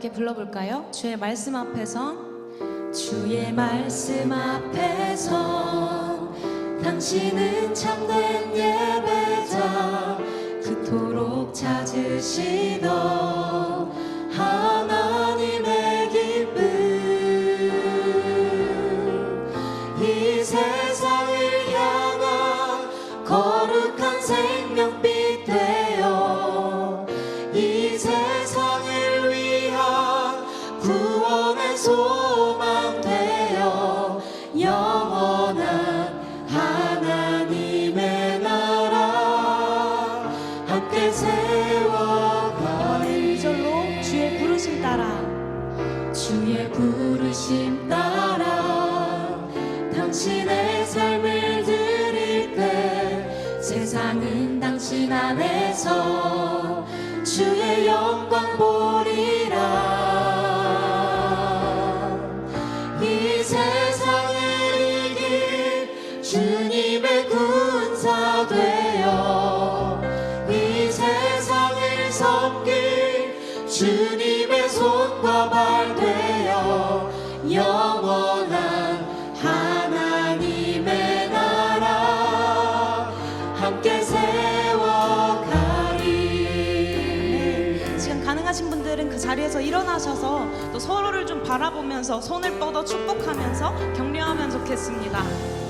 함께 불러볼까요? 주의 말씀 앞에서 주의 말씀 앞에서 당신은 참된 예배자 그토록 찾으시던 하나님의 기쁨 이 세상을 향한 거 되어 이 세상을 섬길 주님의 손과 발 되어 영원한 하나님의 나라 함께 세워가리 지금 가능하신 분들은 그 자리에서 일어나셔서 또 서로를 좀 바라보면서 손을 뻗어 축복하면서 격려하면 좋겠습니다.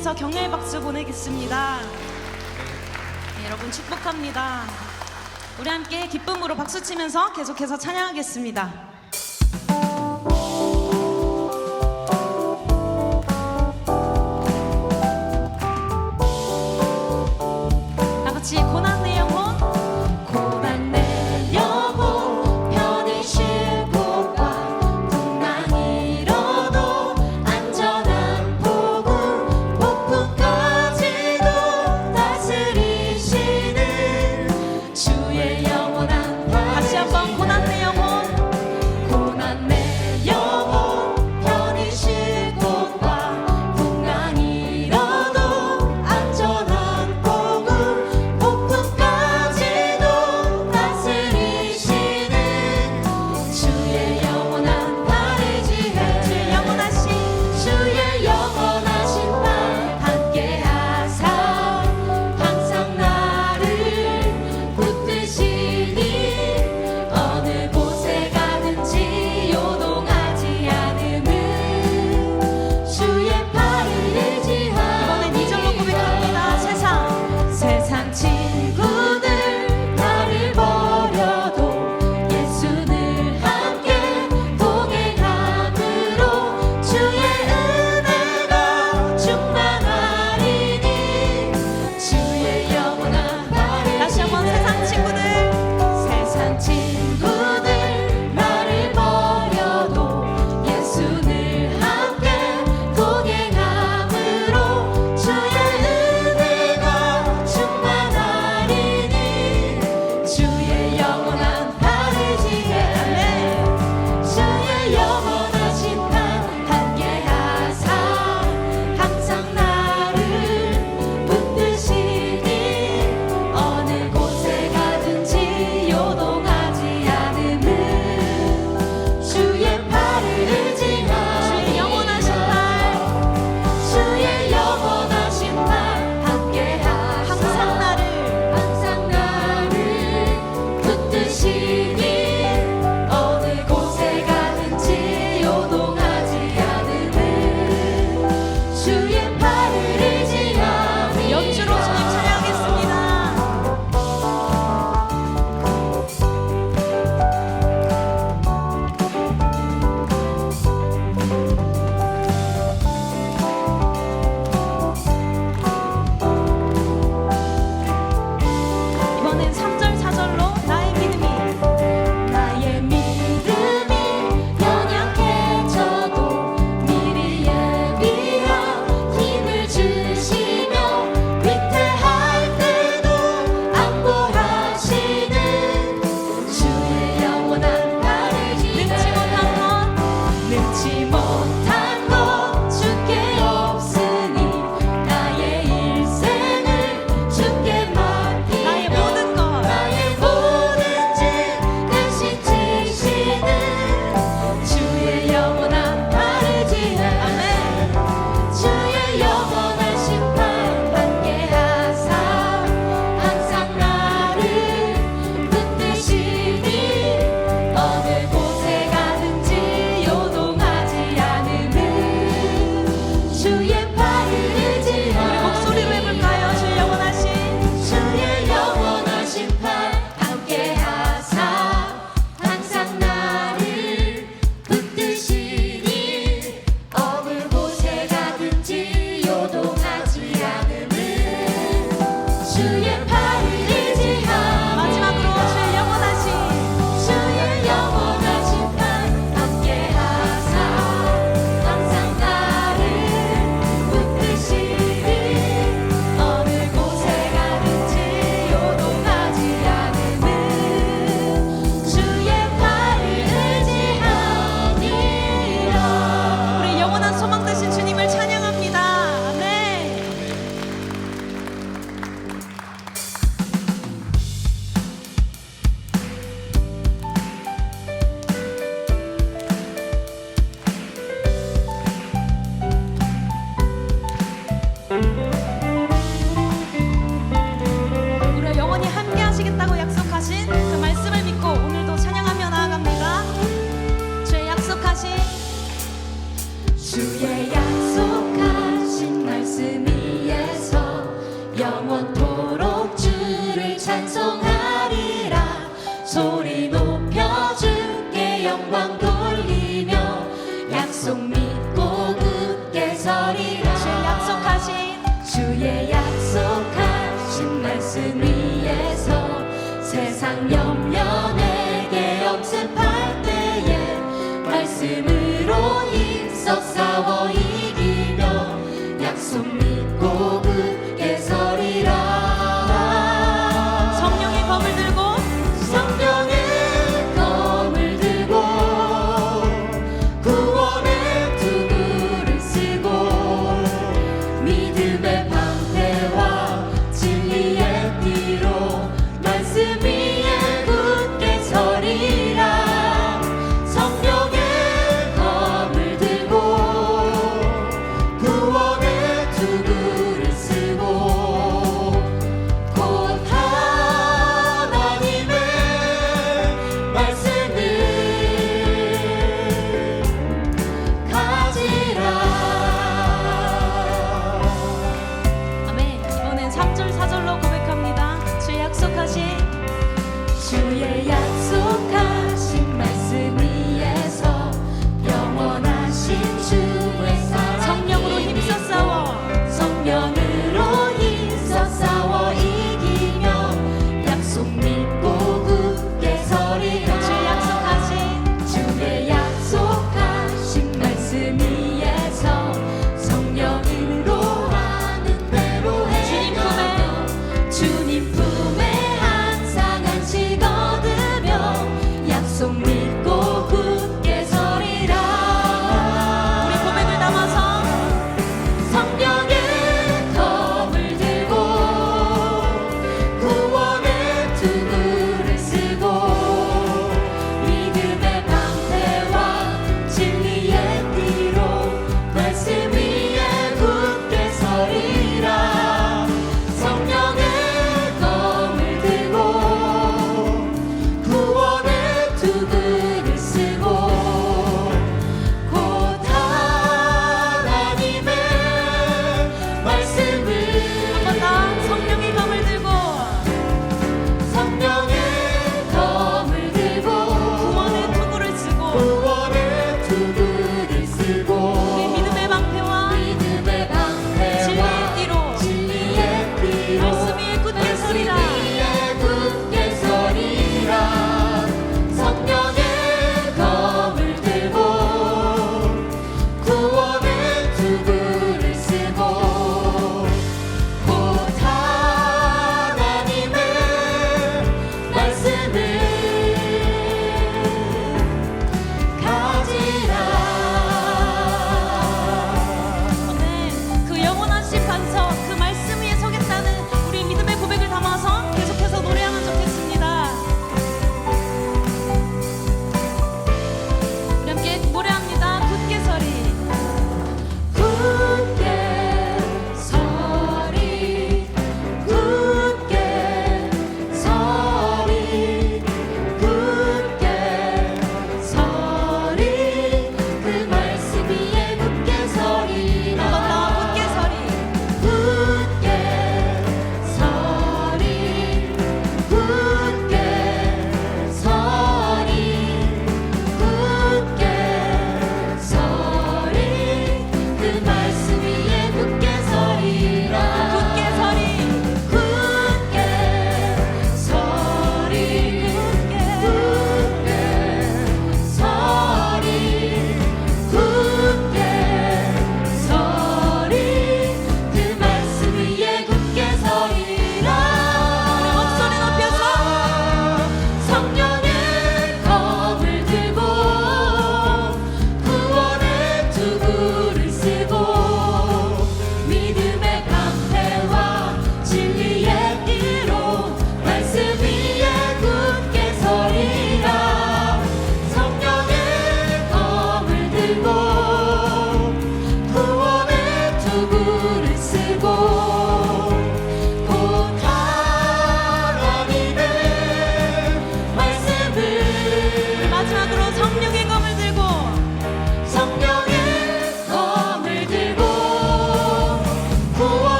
향해서 격려의 박수 보내겠습니다. 네, 여러분 축복합니다. 우리 함께 기쁨으로 박수 치면서 계속해서 찬양하겠습니다. 다 see ніколи.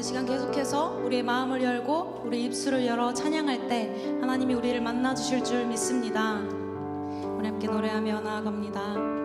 남은 시간 계속해서 우리의 마음을 열고 우리 입술을 열어 찬양할 때 하나님이 우리를 만나 주실 줄 믿습니다. 우리 함께 노래하며 나아갑니다.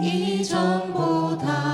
이전보다.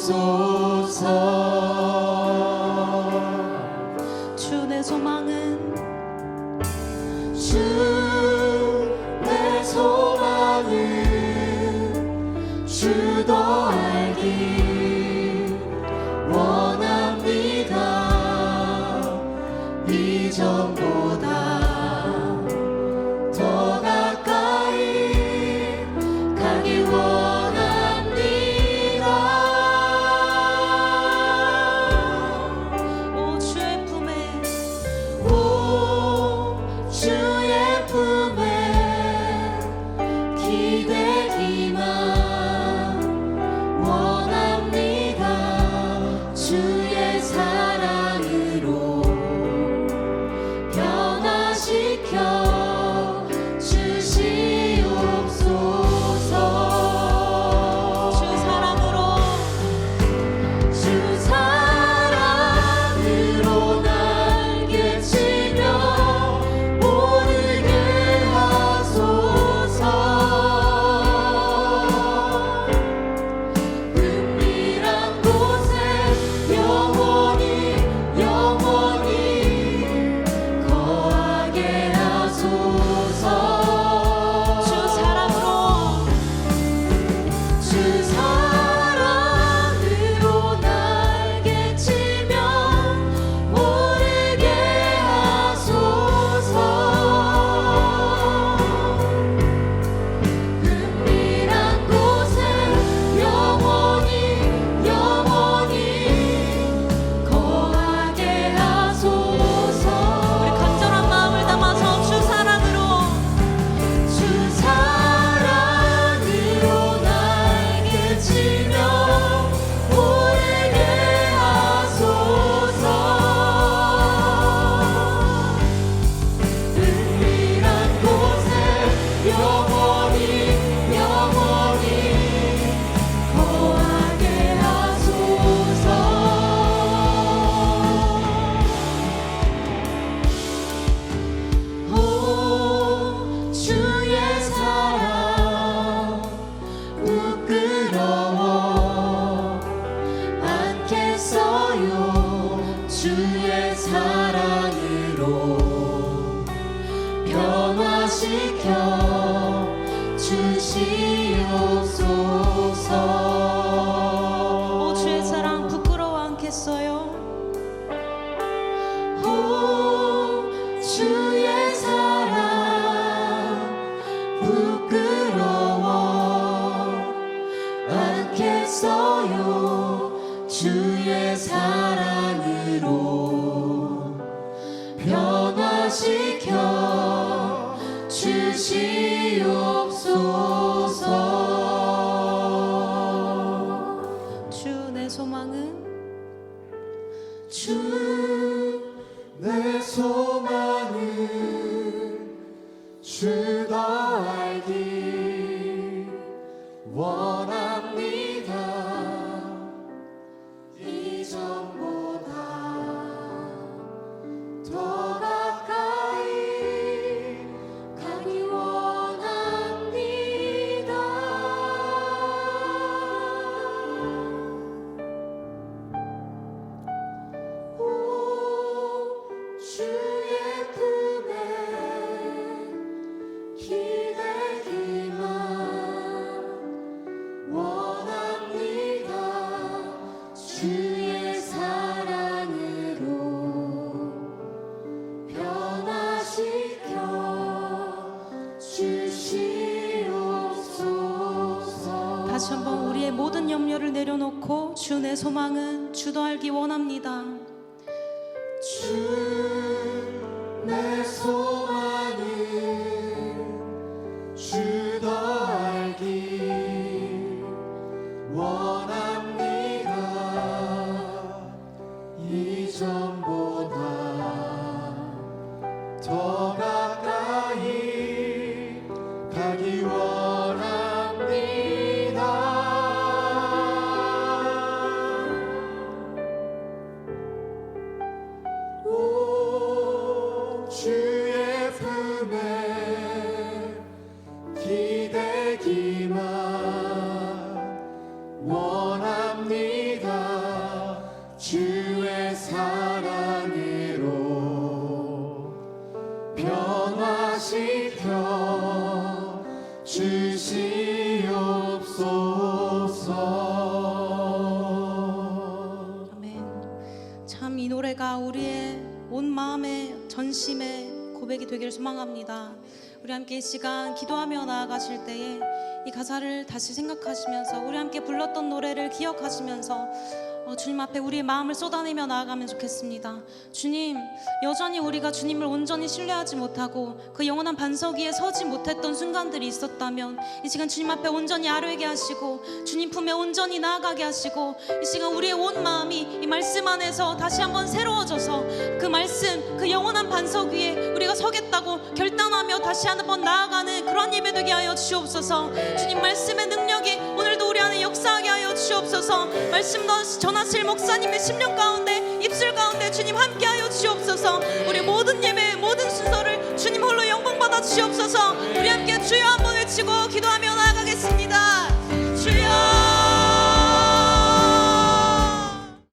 주옵소서. is high. 주시옵 내 소망은 주도 알기 원합니다 우리 함께 이 시간 기도하며 나아가실 때에 이 가사를 다시 생각하시면서 우리 함께 불렀던 노래를 기억하시면서 어, 주님 앞에 우리의 마음을 쏟아내며 나아가면 좋겠습니다. 주님, 여전히 우리가 주님을 온전히 신뢰하지 못하고 그 영원한 반석 위에 서지 못했던 순간들이 있었다면 이 시간 주님 앞에 온전히 아뢰게 하시고 주님 품에 온전히 나아가게 하시고 이 시간 우리의 온 마음이 이 말씀 안에서 다시 한번 새로워져서 그 말씀, 그 영원한 반석 위에 우리가 서겠다고 결단하며 다시 한번 나아가는 그런 예배 되게 하여 주시옵소서. 주님 말씀의 능력이 오늘도 우리 안에 역사하게 하여 주시옵소서. 말씀 전하실 목사님의 심령 가운데 입술 가운데 주님 함께 하여 주시옵소서. 우리 모든 예배 모든 순서를 주님 홀로 영광 받아 주시옵소서. 우리 함께 주여 한번 외치고 기도하며